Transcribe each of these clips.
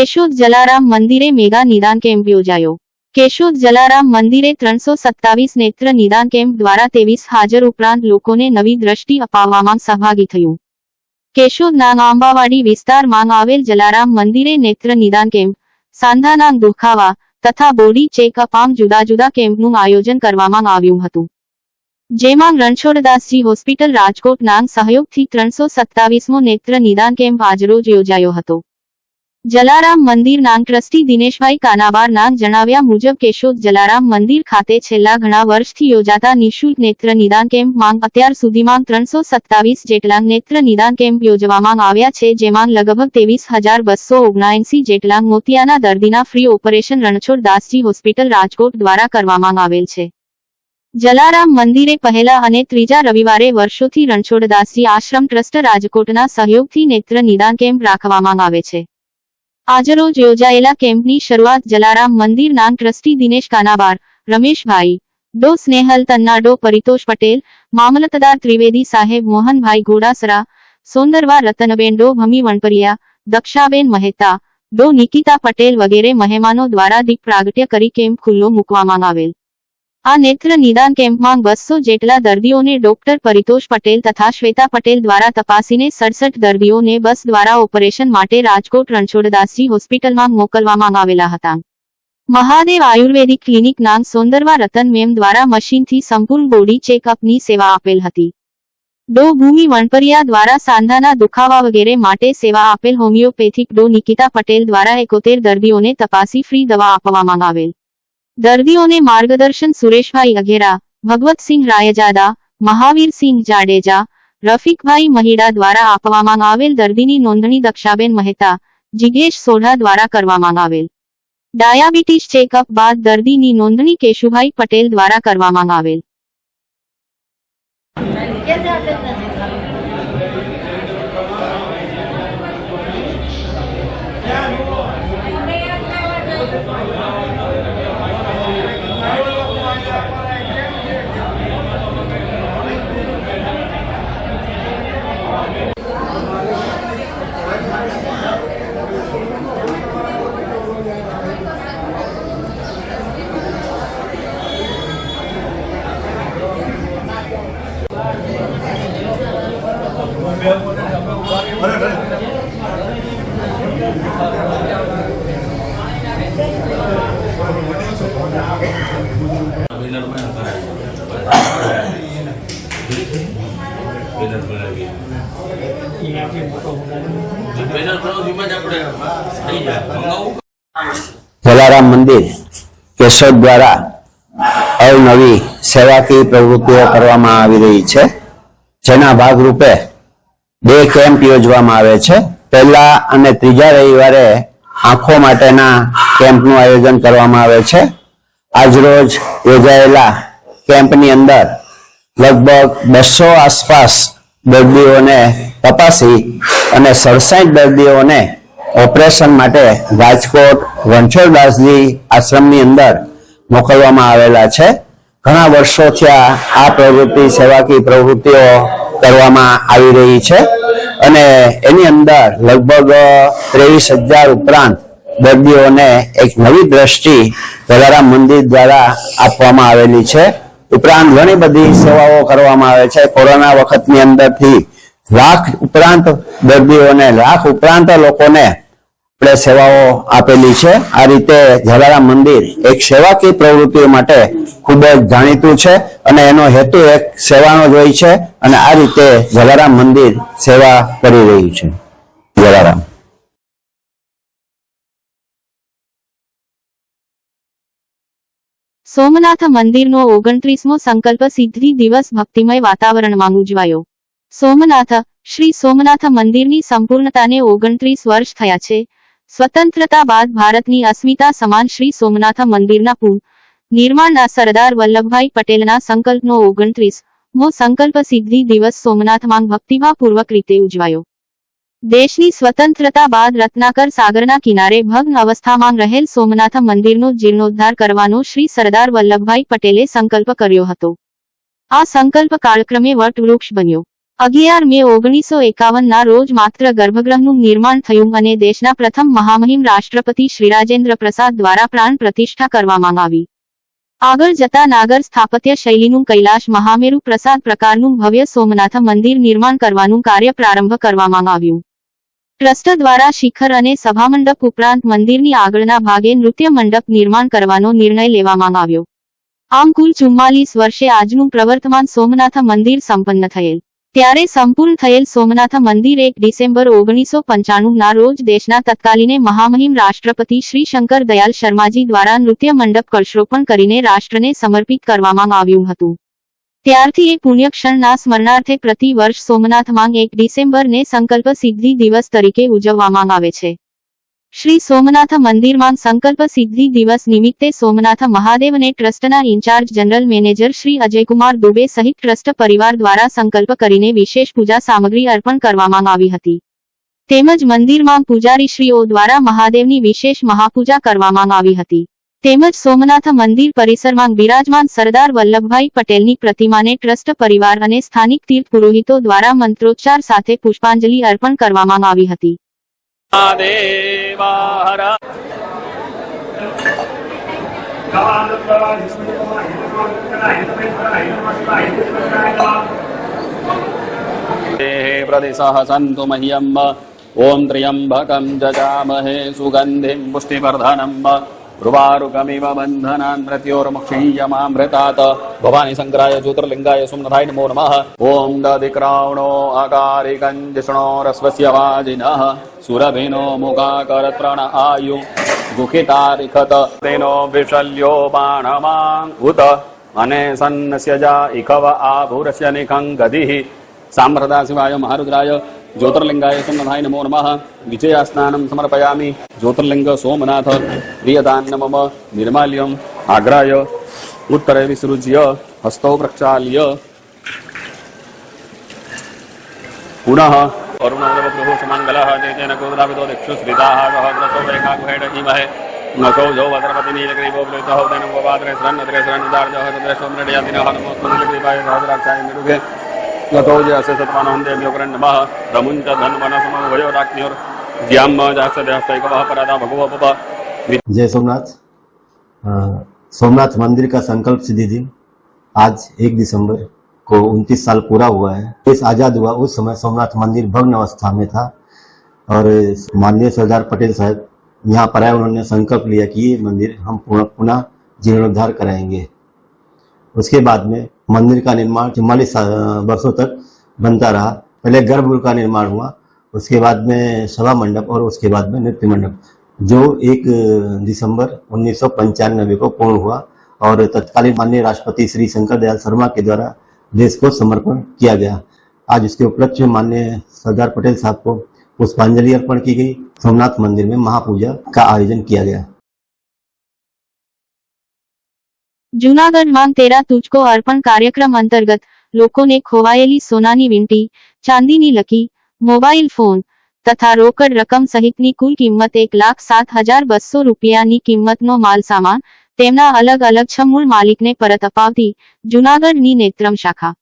કેશોદ જલારામ મંદિરે મેગા નિદાન કેમ્પ યોજાયો. કેશોદ જલારામ મંદિરે ત્રણસો સત્તાવીસ નેત્ર નિદાન કેમ્પ દ્વારા ત્રેવીસ હાજર ઉપરાંત લોકોને નવી દ્રષ્ટિ અપાવવામાં સહભાગી થયું. કેશોદના આંબાવાડી વિસ્તારમાં આવેલ જલારામ મંદિરે નેત્ર નિદાન કેમ્પ, સાંધાના દુખાવા તથા બોડી ચેકઅપ આમ જુદા જુદા કેમ્પનું આયોજન કરવામાં આવ્યું હતું. જેમાં રણછોડદાસજી હોસ્પિટલ રાજકોટના સહયોગથી ત્રણસો સત્તાવીસમો નેત્ર નિદાન કેમ્પ આજરોજ યોજાયો હતો. જલારામ મંદિરના ટ્રસ્ટી દિનેશભાઈ કાનાબારના જણાવ્યા મુજબ કેશોદ જલારામ મંદિર ખાતે છેલ્લા ઘણા વર્ષથી યોજાતા નિઃશુલ્ક નેત્ર નિદાન કેમ્પમાં અત્યાર સુધીમાં ત્રણસો સત્તાવીસ જેટલા નેત્ર નિદાન કેમ્પ યોજવામાં આવ્યા છે, જેમાં લગભગ ત્રેવીસ હજાર બસો ઓગણએંસી જેટલા મોતિયાના દર્દીના free operation Ranchhoddasji hospital Rajkot દ્વારા કરવામાં આવેલ છે. જલારામ મંદિરે પહેલા અને ત્રીજા રવિવારે વર્ષોથી રણછોડદાસજી આશ્રમ ટ્રસ્ટ રાજકોટના સહયોગથી નેત્ર નિદાન કેમ્પ રાખવામાં આવે છે. આજરોજ યોજાયેલા કેમ્પની શરૂઆત જલારામ મંદિરના ટ્રસ્ટી દિનેશ કાનાબાર, રમેશભાઈ, ડો. સ્નેહલ, તન્ના ડો. પરિતોષ પટેલ, મામલતદાર ત્રિવેદી સાહેબ મોહનભાઈ ઘોડાસરા સોંદરવા રતનબેન ડો. ભમી વણપરિયા, દક્ષાબેન મહેતા, ડો. નિકિતા પટેલ વગેરે મહેમાનો દ્વારા દીપ પ્રાગટ્ય કરી કેમ્પ ખુલ્લો મૂકવામાં આવેલ. આ નેત્ર નિદાન કેમ્પમાં બસો જેટલા દર્દીઓને ડોક્ટર પરિતોષ પટેલ તથા શ્વેતા પટેલ દ્વારા તપાસીને સડસઠ દર્દીઓને બસ દ્વારા ઓપરેશન માટે રાજકોટ રણછોડદાસજી હોસ્પિટલમાં મોકલવામાં આવેલા હતા. મહાદેવ આયુર્વેદિક ક્લિનિક ક્લિનિકના સોંદરવા રતન મેમ દ્વારા મશીનથી સંપૂર્ણ બોડી ચેકઅપની સેવા આપેલ હતી. ડો ભૂમિ વણપરિયા દ્વારા સાંધાના દુખાવા વગેરે માટે સેવા આપેલ હોમિયોપેથિક ડો નિકિતા પટેલ દ્વારા એકોતેર દર્દીઓને તપાસી ફ્રી દવા આપવામાં આવેલ. દર્દીઓને માર્ગદર્શન સુરેશભાઈ અઘેરા ભગવતસિંહ રાયજાદા મહાવીરસિંહ જાડેજા, રફીકભાઈ મહિડા દ્વારા આપવામાં આવેલ દર્દીની નોંધણી દક્ષાબેન મહેતા, જિગેશ સોઢા દ્વારા કરવામાં આવેલ. ડાયાબિટીસ ચેકઅપ બાદ દર્દીની નોંધણી કેશુભાઈ પટેલ દ્વારા કરવામાં આવેલ. જલારામ મંદિર, કેશોદ દ્વારા અવનવી સેવાકીય પ્રવૃત્તિઓ કરવામાં આવી રહી છે, જેના ભાગરૂપે બે કેમ્પ યોજવામાં આવે છે. પહેલા અને ત્રીજા રવિવારે આંખો માટેના કેમ્પનું આયોજન કરવામાં આવે છે. આજરોજ યોજાયેલા કેમ્પની અંદર લગભગ બસો આસપાસ દર્દીઓને તપાસી અને સડસાઠ દર્દીઓને ઓપરેશન માટે રાજકોટ વંછોડદાસજી આશ્રમની અંદર મોકલવામાં આવેલા છે. ઘણા વર્ષોથી આ પ્રવૃત્તિ સેવાકી પ્રવૃત્તિઓ કરવામાં આવી રહી છે અને એની અંદર લગભગ ત્રેવીસ હજાર ઉપરાંત દર્દીઓને એક નવી દ્રષ્ટિ વધારા મંદિર દ્વારા આપવામાં આવેલી છે. ઉપરાંત ઘણી બધી સેવાઓ કરવામાં આવે છે. કોરોના વખતની અંદરથી લાખ ઉપરાંત દર્દીઓને, લાખ ઉપરાંત લોકોને આપણે સેવાઓ આપેલી છે. આ રીતે જલારામ મંદિર એક સેવાકીય પ્રવૃત્તિઓ માટે ખૂબ જ જાણીતું છે અને એનો હેતુ એક સેવાનો જ હોય છે અને આ રીતે જલારામ મંદિર સેવા કરી રહ્યું છે. જલારામ. સોમનાથ મંદિરનો ઓગણત્રીસમો સંકલ્પ સિદ્ધિ દિવસ ભક્તિમય વાતાવરણમાં ઉજવાયો. સોમનાથ, શ્રી સોમનાથ મંદિરની સંપૂર્ણતાને ઓગણત્રીસ વર્ષ થયા છે. સ્વતંત્રતા બાદ ભારતની અસ્મિતા સમાન શ્રી સોમનાથ મંદિરના પુલ, નિર્માણના સરદાર વલ્લભભાઈ પટેલના સંકલ્પનો ઓગણત્રીસ મો સંકલ્પ સિદ્ધિ દિવસ સોમનાથમાં ભક્તિભાવપૂર્વક રીતે ઉજવાયો. દેશની સ્વતંત્રતા બાદ રત્નાકર સાગરના કિનારે ભગ્ન અવસ્થામાં રહેલ સોમનાથ મંદિરનો જીર્ણોદ્ધાર કરવાનો શ્રી સરદાર વલ્લભભાઈ પટેલે સંકલ્પ કર્યો હતો. આ સંકલ્પ કાળક્રમે વટવૃક્ષ બન્યો. અગિયાર મે ઓગણીસો એકાવનના રોજ માત્ર ગર્ભગૃહનું નિર્માણ થયું અને દેશના પ્રથમ મહામહિમ રાષ્ટ્રપતિ શ્રી રાજેન્દ્ર પ્રસાદ દ્વારા પ્રાણ પ્રતિષ્ઠા કરવામાં આવી. આગળ જતા નાગર સ્થાપત્ય શૈલીનું કૈલાશ મહામેરુ પ્રસાદ પ્રકારનું ભવ્ય સોમનાથ મંદિર નિર્માણ કરવાનું કાર્ય પ્રારંભ કરવામાં આવ્યું. ટ્રસ્ટ દ્વારા શિખર અને સભામંડપ ઉપરાંત મંદિરની આગળના ભાગે નૃત્ય મંડપ નિર્માણ કરવાનો નિર્ણય લેવામાં આવ્યો. આમ કુલ ચુમ્માલીસ વર્ષે આજનું પ્રવર્તમાન સોમનાથ મંદિર સંપન્ન થયેલ. ત્યારે સંપૂર્ણ થયેલ સોમનાથ મંદિર એક ડિસેમ્બર ઓગણીસો પંચાણુંના રોજ દેશના તત્કાલીને મહામહિમ રાષ્ટ્રપતિ શ્રી શંકર દયાલ શર્માજી દ્વારા નૃત્ય મંડપ કળશરોપણ કરીને રાષ્ટ્રને સમર્પિત કરવામાં આવ્યું હતું. ત્યારથી એ પુણ્યક્ષણના સ્મરણાર્થે પ્રતિ વર્ષ સોમનાથમાં એક ડિસેમ્બરને સંકલ્પ સિદ્ધિ દિવસ તરીકે ઉજવવામાં આવે છે. શ્રી સોમનાથ મંદિરમાં સંકલ્પ સિદ્ધિ દિવસ નિમિત્તે સોમનાથ મહાદેવને ટ્રસ્ટના in-charge general manager Shri Ajaykumar Dubey સહિત ટ્રસ્ટ પરિવાર દ્વારા સંકલ્પ કરીને વિશેષ પૂજા સામગ્રી અર્પણ કરવામાં આવી હતી. તેમજ મંદિરમાં પૂજારીશ્રીઓ દ્વારા મહાદેવની વિશેષ મહાપૂજા કરવામાં આવી હતી. તેમજ સોમનાથ મંદિર પરિસરમાં બિરાજમાન સરદાર વલ્લભભાઈ પટેલની પ્રતિમાને ટ્રસ્ટ પરિવાર અને સ્થાનિક તીર્થ પુરોહિતો દ્વારા મંત્રોચ્ચાર સાથે પુષ્પાંજલિ અર્પણ કરવામાં આવી હતી. ઓમ ત્ર્યંબકમ જજામહે સુગંધિમ પુષ્ટિવર્ધનમ రువారుగమివ బంధనాన్ మృత్యోర్ముక్షీయమామృతాత్ భవాని శంకరాయ జ్యోతిర్లింగాయ సుమ్నథాయ నమో నమ ఓం దదిక్రావణో ఆకారి గంజిష్ణోరస్వస్య వాజిన సురభినో ముఖాకరత్రణ ఆయు గుఖితారిఖత తేనో విషల్యో బాణమాం ఉత అనే సన్నస్య జా ఇఖవ ఆభూరస్య నిఖంగది సాంప్రదాశివాయ మహారుద్రాయ निखं गदिः साम्प्रदाशिवाय महारुद्राय ज्योतिर्लिङ्गाय सोमनाथाय नमो नमः विजयास्नानं समर्पयामि ज्योतिर्लिङ्ग सोमनाथ प्रियदान्न मम निर्माल्यम् आग्राय उत्तरे विसृज्य हस्तौ प्रक्षाल्य पुनः अरुणोदवप्रभो सुमङ्गलः चैतेन गोद्रावितो दिक्षु श्रिताः गहग्रसो वेगागुहेडीमहे नसौ जौ वद्रपति नीलग्रीवो प्रेतः उदयनं ववाद्रे श्रन्नद्रे श्रन्नदार्जः तद्रेशो मृडयादिनः नमोस्मृतिकृपाय सहस्राक्षाय निरुगे जय सोमनाथ। सोमनाथ मंदिर का संकल्प सिद्धि दिन। आज एक दिसंबर को 29 साल पूरा हुआ है। देश आज़ाद हुआ उस समय सोमनाथ मंदिर भग्न अवस्था में था। और माननीय सरदार पटेल साहब यहाँ पर आए, उन्होंने संकल्प लिया कि ये मंदिर हम पुनः पुनः जीर्णोद्धार कराएँगे। उसके बाद में मंदिर का निर्माण चौवालीस वर्षों तक बनता रहा। पहले गर्भगृह का निर्माण हुआ, उसके बाद में सभा मंडप और उसके बाद में नृत्य मंडप, जो एक दिसंबर उन्नीस सौ पंचानबे को पूर्ण हुआ और तत्कालीन माननीय राष्ट्रपति श्री शंकर दयाल शर्मा के द्वारा देश को समर्पण किया गया। आज इसके उपलक्ष्य में माननीय सरदार पटेल साहब को पुष्पांजलि अर्पण की गई। सोमनाथ मंदिर में महापूजा का आयोजन किया गया। જૂનાગઢમાં તેરા તુજકો અર્પણ કાર્યક્રમ અંતર્ગત લોકોને ખોવાયેલી સોનાની વીંટી ચાંદીની લકી, મોબાઈલ ફોન તથા રોકડ રકમ સહિતની કુલ કિંમત એક લાખ સાત હજાર બસો રૂપિયાની કિંમતનો માલસામાન તેમના અલગ અલગ છ મૂળ માલિકને પરત અપાવતી જૂનાગઢની નેત્રમ શાખા.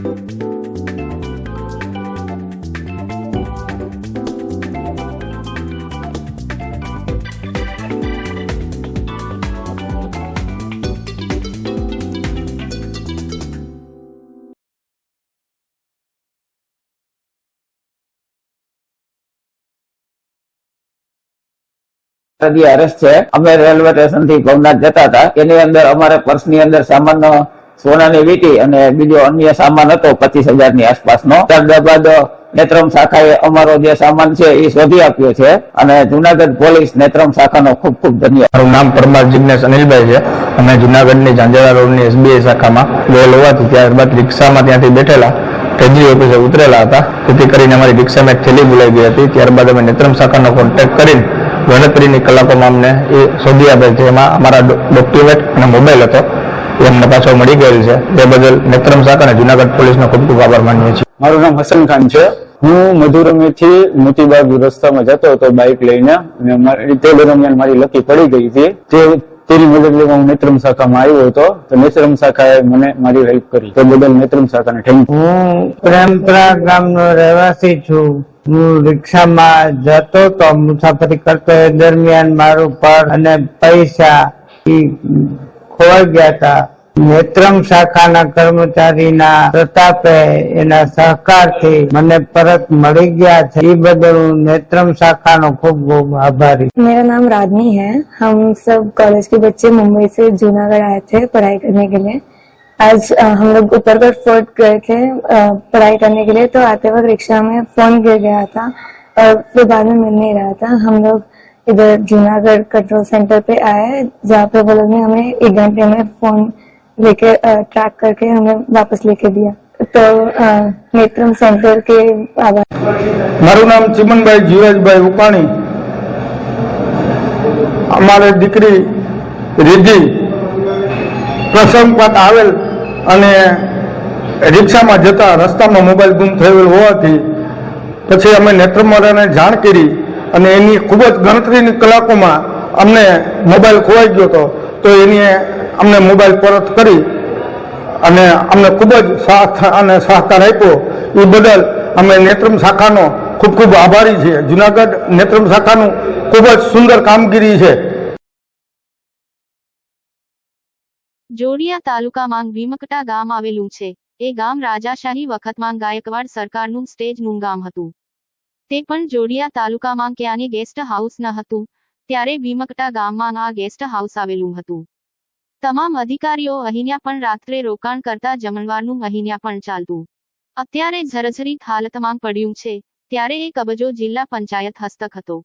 જે અરેસ્ટ છે. અમે રેલવે સ્ટેશનથી ભવનાથ જતા હતા. એની અંદર અમારે પર્સની અંદર સામાન સોનાની વીંટી અને બીજો અન્ય સામાન હતો પચીસ હજારની આસપાસનો ત્યારબાદ નેત્રમ શાખાએ અમારો જે સામાન છે એ શોધી આપ્યો છે અને જુનાગઢ પોલીસ નેત્રમ શાખાનો ખૂબ ખૂબ ધન્યવાદ. મારું નામ પરમાર જિજ્ઞાસ અનિલભાઈ છે. અમે જુનાગઢની ઝાંઝરા રોડની એસબીઆઈ શાખામાં ગયેલ હોવાથી ત્યારબાદ રિક્ષામાં ત્યાંથી બેઠેલા ટ્રેજરી ઓફિસે ઉતરેલા હતા. તેથી કરીને અમારી રિક્ષામાં એક થેલી બોલાઈ ગઈ હતી. ત્યારબાદ અમે નેત્રમ શાખાનો કોન્ટેક્ટ કરીને ગણતરીની કલાકોમાં અમને એ શોધી આપેલ છે. એમાં અમારા ડોક્યુમેન્ટ અને મોબાઈલ હતો. એ અમને પાછો મળી ગયેલ છે. તે બદલ નેત્રમ શાખા અને જુનાગઢ પોલીસનો ખૂબ ખૂબ આભાર માનીએ છીએ. મારું નામ હસન ખાન છે. હું મધુરમીથી મોતીબાગ રસ્તામાં જતો હતો બાઇક લઈને અને મારી- તે દરમિયાન મારી લકી પડી ગઈ હતી. તે તેની મદદ લેવા હું નેત્રમ શાખામાં આવ્યો હતો. તો નેત્રમ શાખાએ મને મારી હેલ્પ કરી. તે બદલ નેત્રમ શાખાને થેન્ક હું પ્રેમપરા ગામનો રહેવાસી છું. હું રિક્ષામાં જતો તો મુસાફરી કરતો એ દરમિયાન મારું પર અને પૈસા ઈ ખોવાઈ ગયા હતા નેત્રમ શાખાના કર્મચારીના પ્રતાપે એના સહકારથી મને પરત મળી ગયા છે એ બદલ હું નેત્રમ શાખાનો ખૂબ ખૂબ આભારી मेरा नाम राधनी है हम सब कॉलेज के बच्चे मुंबई से जूनागढ़ आए थे पढ़ाई करने के लिए आज अ, हम लोग ऊपरगढ़ फोर्ट गए थे अ, पढ़ाई करने के लिए तो आते वक्त रिक्शा में फोन गिर गया था और फिर बाद में मिल नहीं रहा था हम लोग इधर जूनागढ़ कंट्रोल सेंटर पे आए जहाँ पे वो लोग ने हमें एक घंटे में फोन लेके ट्रैक करके हमें वापस लेके दिया तो अ, नेत्रम सेंटर के आभार મારું નામ ચિમનભાઈ જીવેશભાઈ ઉપાણી અમારે દીકરી રિદ્ધિ પ્રસંગપાત આવેલ અને રિક્ષામાં જતા રસ્તામાં મોબાઈલ ગુમ થયેલ હોવાથી પછી અમે નેત્રમરાને જાણ કરી અને એની ખૂબ જ ગણતરીની કલાકોમાં અમને મોબાઈલ ખોવાઈ ગયો હતો, તો એની અમને મોબાઈલ પરત કરી અને અમને ખૂબ જ સાથ અને સહકાર આપ્યો. એ બદલ અમે નેત્રમ શાખાનો ખૂબ ખૂબ આભારી છીએ. જુનાગઢ નેત્રમ શાખાનું ખૂબ જ સુંદર કામગીરી છે. જોડિયા તાલુકામાં ભીમકટા ગામ આવેલું છે. એ ગામ રાજાશાહી વખતમાં ગાયકવાડ સરકારનું સ્ટેજનું ગામ હતું. તે પણ જોડિયા તાલુકામાં ક્યાંને ગેસ્ટ હાઉસ ન હતું, ત્યારે ભીમકટા ગામમાં આ ગેસ્ટ હાઉસ આવેલું હતું. તમામ અધિકારીઓ અહીંયા પણ રાત્રે રોકાણ કરતા જમણવારનું અહીંયા પણ ચાલતું. અત્યારે ઝરઝરીત હાલતમાં પડ્યું છે, ત્યારે એક કબજો જિલ્લા પંચાયત હસ્તક હતો.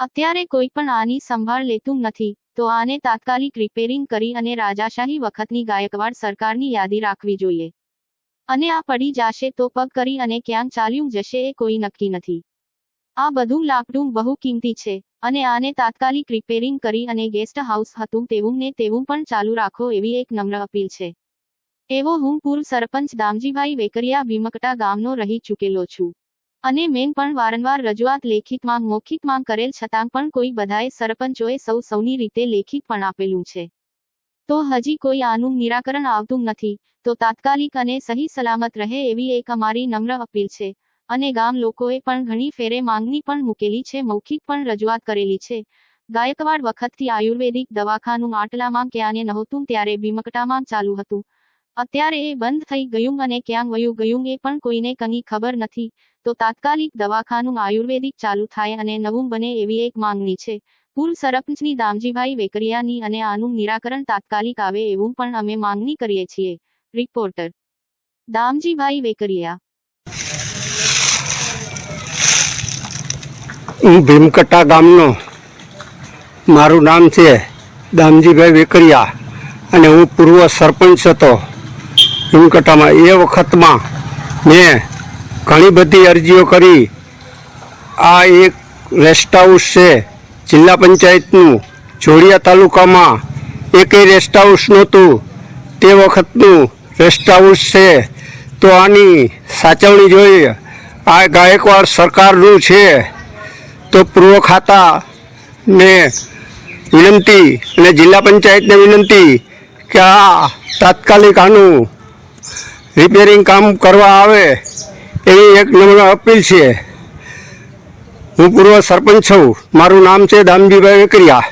અત્યારે કોઈ પણ આની સંભાળ લેતું નથી, તો આને તાત્કાલિક રિપેરિંગ કરી અને રાજાશાહી વખતની ગાયકવાડ સરકારની યાદી રાખવી જોઈએ. અને આ પડી જશે તો પગ કરી અને ક્યાંક ચાલ્યું જશે એ કોઈ નક્કી નથી. આ બધું લાકડું બહુ કિંમતી છે, અને આને તાત્કાલિક રિપેરિંગ કરી અને ગેસ્ટ હાઉસ હતું તેવું ને તેવું પણ ચાલુ રાખો એવી એક નમ્ર અપીલ છે. એવો હું પૂર્વ સરપંચ દામજીભાઈ વેકરિયા ભીમકટા ગામનો રહી ચૂકેલો છું. અને મેં પણ વારંવાર રજૂઆત લેખિતમાં મૌખિકમાં કરેલ છતાં પણ કોઈ બધાએ સરપંચોએ સૌ સૌની રીતે લેખિત પણ આપેલું છે. તો હજી કોઈ આનું નિરાકરણ આવતું નથી. તો તાત્કાલિક અને સહી સલામત રહે એવી એક અમારી નમ્ર અપીલ છે. અને ગામ લોકોએ પણ ઘણી ફેરે માંગણી પણ મૂકેલી છે, મૌખિક પણ રજૂઆત કરેલી છે. ગાયકવાડ વખતથી આયુર્વેદિક દવાખાનું આટલામાં ક્યાંને નહોતું ત્યારે ભીમકટામાં ચાલુ હતું. અત્યારે એ બંધ થઈ ગયું અને ક્યાં વયું ગયું એ પણ કોઈને કની ખબર નથી. તો તાત્કાલિક દવાખાનું આયુર્વેદિક ચાલુ થાય અને નવું બને એવી એક માંગણી છે. પૂર્વ સરપંચની દામજીભાઈ વેકરિયાની અને આનું નિરાકરણ તાત્કાલિક આવે એવું પણ અમે માંગણી કરીએ છીએ. રિપોર્ટર. દામજીભાઈ વેકરિયા. હું ભીમકટા ગામનો. મારું નામ છે દામજીભાઈ વેકરિયા અને હું પૂર્વ સરપંચ હતો. ભીમકટામાં એ વખતમાં મેં ઘણી બધી અરજીઓ કરી. આ એક રેસ્ટ હાઉસ છે જિલ્લા પંચાયતનું જોડિયા તાલુકામાં એકેય રેસ્ટ હાઉસ નહોતું. તે વખતનું રેસ્ટ હાઉસ છે. તો આની સાચવણી જોઈએ. આ ગાયકવાડ સરકારનું છે. તો પૂર્વ ખાતાને વિનંતી અને જિલ્લા પંચાયતને વિનંતી કે આ તાત્કાલિક આનું રિપેરિંગ કામ કરવા આવે એવી એક નમ્ર અપીલ છે. હું પૂર્વ સરપંચ છું. મારું નામ છે દામજીભાઈ વેકરિયા.